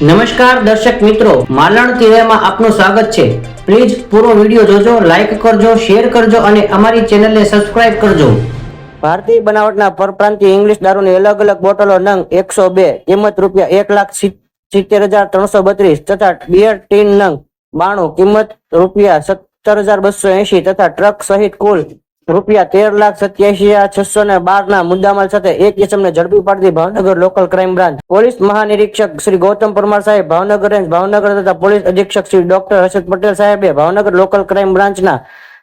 નમસ્કાર દર્શક મિત્રો, માલણ ટીવીમાં આપનું સ્વાગત છે. પ્લીઝ પૂરો વીડિયો જોજો લાઈક કરજો શેર કરજો અને અમારી ચેનલને સબસ્ક્રાઇબ કરજો. ભારતીય બનાવટના પરપ્રાંતીય ઇંગ્લિશ દારૂની અલગ અલગ બોટલો નંગ એકસો બે, કિંમત રૂપિયા એક લાખ સિત્તેર હજાર ત્રણસો બત્રીસ તથા બિયર ટીન નંગ બાણું, કિંમત રૂપિયા સત્તર હજાર બસો એંશી તથા ટ્રક સહિત કુલ રૂપિયા તેર લાખ સત્યાસી હજાર છસો ને બાર ના મુદ્દામાલ સાથે એક ઇસમને ઝડપી પાડતી Bhavnagar local crime branch police મહાનિરીક્ષક Shri Gautam Parmar સાહેબ ભાવનગર રેન્જ ભાવનગર તથા પોલીસ અધિક્ષક શ્રી ડોક્ટર હર્ષદ પટેલ સાહેબે ભાવનગર લોકલ ક્રાઇમ બ્રાન્ચના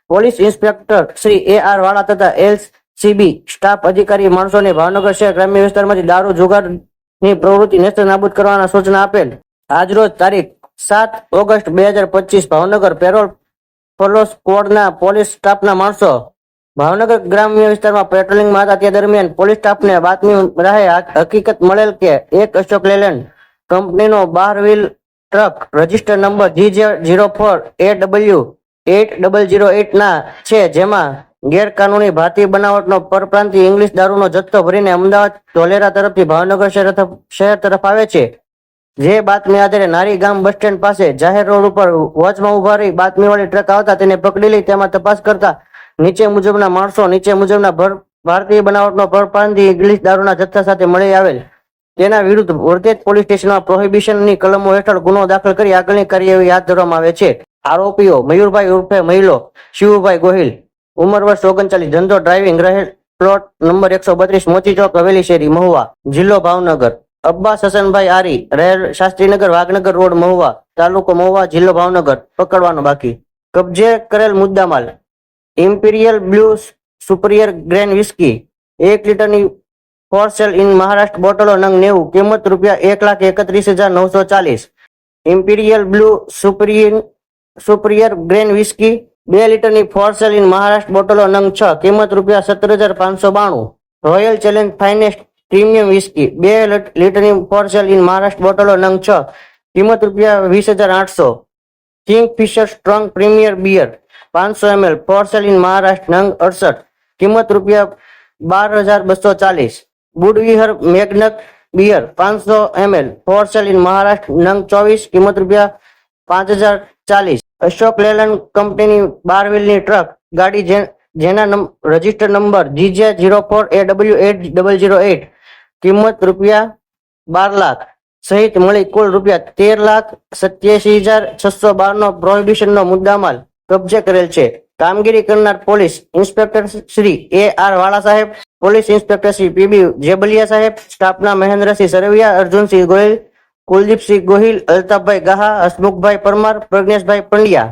police inspector Shri A R Vala તથા એલસીબી સ્ટાફ અધિકારી માણસોને ભાવનગર શહેર ગ્રામ્ય વિસ્તારમાંથી દારૂ જુગારની પ્રવૃત્તિ નેસ્ત નાબૂદ કરવાના સૂચના આપેલ. આજરોજ તારીખ સાત ઓગસ્ટ બે હજાર પચીસ ભાવનગર પેરોલ ફોલો સ્ક્વોડના પોલીસ સ્ટાફના માણસો ભાવનગર ગ્રામ્ય વિસ્તારમાં પેટ્રોલિંગમાં હતા દરમિયાન પોલીસ સ્ટાફને બાતમી રાહે હકીકત મળેલ કે એક અશોક લેલેન્ડ કંપનીનો બાર wheel truck register number G J zero four A W eight double zero eight ના છે, જેમાં ગેરકાનૂની ભારતીય બનાવટનો પરપ્રાંતિ ઇંગ્લિશ દારૂનો જથ્થો ભરીને અમદાવાદ ધોલેરા તરફથી ભાવનગર શહેર શહેર તરફ આવે છે. જે બાતમી આધારે નારી ગામ બસ સ્ટેન્ડ પાસે જાહેર રોડ ઉપર વોચમાં ઊભા રહી બાતમીવાળી ટ્રક આવતા તેને પકડી લઈ તેમાં તપાસ કરતા નીચે મુજબના માણસો, નીચે મુજબના ભર- ભારતીય બનાવટનો ભરપાંધી ઇંગ્લિશ દારૂના જથ્થા સાથે મળી આવેલ. તેના વિરુદ્ધ વરતેજ પોલીસ સ્ટેશનમાં પ્રોહિબિશનની કલમો હેઠળ ગુનો દાખલ કરી આગળની કાર્યવાહી હાથ ધરવામાં આવે છે. આરોપીઓ મયુરભાઈ ઉર્ફે મહિલો, શિવભાઈ ગોહિલ, ઉંમર વર્ષ ઓગણચાલીસ, ધંધો, ડ્રાઇવિંગ, રહેલ, પ્લોટ નંબર એકસો બત્રીસ, મોતી ચોક, હવેલી શેરી, મહુવા, જિલ્લો ભાવનગર, અબ્બાસ હસનભાઈ આરી, રહેલ, શાસ્ત્રીનગર, વાઘનગર રોડ, મહુવા, તાલુકો મહુવા, જિલ્લો ભાવનગર, પકડવાનો બાકી. કબજે કરેલ મુદ્દામાલ Imperial Blue superior grain whisky, એક લીટરની ફોર સેલ ઇન મહારાષ્ટ્ર બોટલો નંગ નેવું, કિંમત રૂપિયા એક લાખ એકત્રીસ હજાર નવસો ચાલીસ. Imperial Blue superior superior grain whisky, બે લીટરની ફોર સેલ ઇન મહારાષ્ટ્ર બોટલો નંગ છ, કિંમત રૂપિયા સત્તર હજાર પાંચસો બાણું. Royal Challenge finest premium whisky, બે લીટરની ફોર સેલ ઇન મહારાષ્ટ્ર બોટલો નંગ છ, કિંમત રૂપિયા વીસ હજાર આઠસો. King Fisher strong premier beer પાંચસો એમએલ ફોર સેલ મહારાષ્ટ્ર નંગ અડસઠ. કિંમત રૂપિયા બાર હજાર બસો ચાલીસ. બુડવિહર મેગ્નક બિયર પાંચસો એમએલ ફોર સેલ મહારાષ્ટ્ર નંગ ચોવીસ. કિંમત રૂપિયા પાંચ હજાર ચાલીસ. અશોક લેલન કંપનીની બાર વ્હીલની ટ્રક. ગાડી જેના register number GJ zero four A W eight double zero eight. કિંમત રૂપિયા બાર લાખ. સહિત મળી કુલ રૂપિયા તેર લાખ સત્યાસી હજાર છસો બારનો પ્રોહિબિશનનો મુદ્દામાલ. કબજે કરેલ છે. કામગીરી કરનાર police inspector Shri A R Vala સાહેબ, police inspector Shri PB Jebaliya સાહેબ, સ્ટાફના મહેન્દ્રસિંહ સરવિયા, અર્જુનસિંહ ગોહિલ, કુલદીપસિંહ ગોહિલ, અલ્તાફભાઈ ગાહા, હસમુખભાઈ પરમાર, પ્રજ્ઞેશભાઈ પંડ્યા.